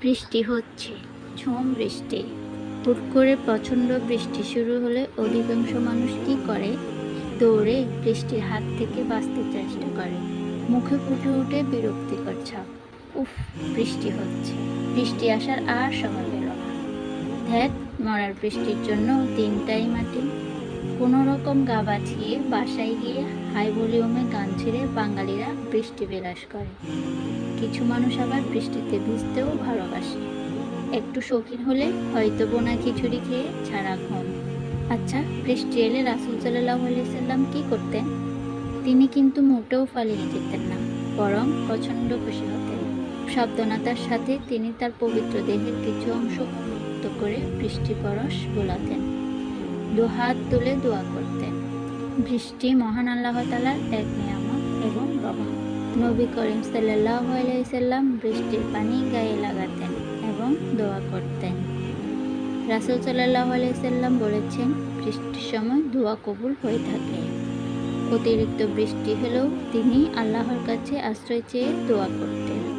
বৃষ্টি হচ্ছে, ঝুম বৃষ্টি। হুট করে প্রচণ্ড বৃষ্টি শুরু হলে অধিকাংশ মানুষ কী করে? দৌড়ে বৃষ্টির হাত থেকে বাঁচতে চেষ্টা করে। মুখে ফুটে উঠে বিরক্তিকর ছাপ উফ, বৃষ্টি হচ্ছে। বৃষ্টি আসার আর সময় পেল ধ্যাত মরার বৃষ্টির জন্য দিনটাই মাটি। কোনো রকম গা বাঁচিয়ে বাসায় গিয়ে হাই ভলিউমে গান ছেড়ে বাঙালিরা বৃষ্টি বিলাস করে। কিছু মানুষ আবার বৃষ্টিতে ভিজতেও ভালোবাসে। একটু শৌখিন হলে হয়তো বোনা খিচুড়ি খেয়ে ছাড়া ঘুম। আচ্ছা বৃষ্টি এলে রাসুল সাল্লাহ সাল্লাম কি করতেন? তিনি কিন্তু মোটেও ফালিয়ে যেতেন না, বরং প্রচণ্ড খুশি হতেন। সাবধানতার সাথে তিনি তার পবিত্র দেহের কিছু অংশ উন্মুক্ত করে বৃষ্টি পরশ বোলাতেন। দু হাত তুলে দোয়া করতেন। বৃষ্টি মহান আল্লাহ তালার এক নিয়ামত এবং রহমত নবী করিম আলাইসাল্লাম বৃষ্টির পানি গায়ে লাগাতেন এবং দোয়া করতেন। রাসুল সাল্লাহ আলাইসাল্লাম বলেছেন, বৃষ্টির সময় দোয়া কবুল হয়ে থাকে। অতিরিক্ত বৃষ্টি হলেও তিনি আল্লাহর কাছে আশ্রয় চেয়ে দোয়া করতেন।